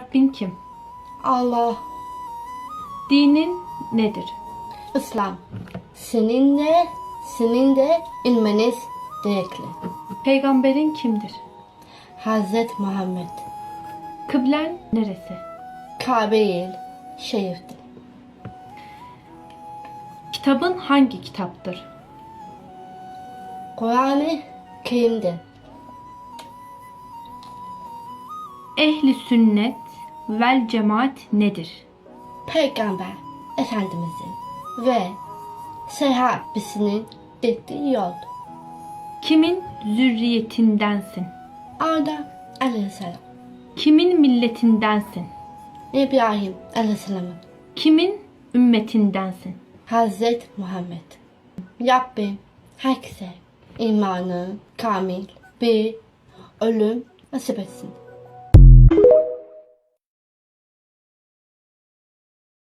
Rabbin kim? Allah, Dinin nedir? İslam. Senin de, senin de inmeniz gerekli. Peygamberin kimdir? Hazret Muhammed. Kıblen neresi? Kabe-i Şerif'tir. Kitabın hangi kitaptır? Kur'an-ı Kerim'dir. Ehli sünnet vel cemaat nedir? Peygamber Efendimizin ve sahabesinin dediği yol. Kimin zürriyetindensin? Adem Aleyhisselam, Kimin milletindensin? İbrahim Aleyhisselam'ın, Kimin ümmetindensin? Hazret Muhammed. Rabbim herkese imanı kamil bir ölüm nasip etsin.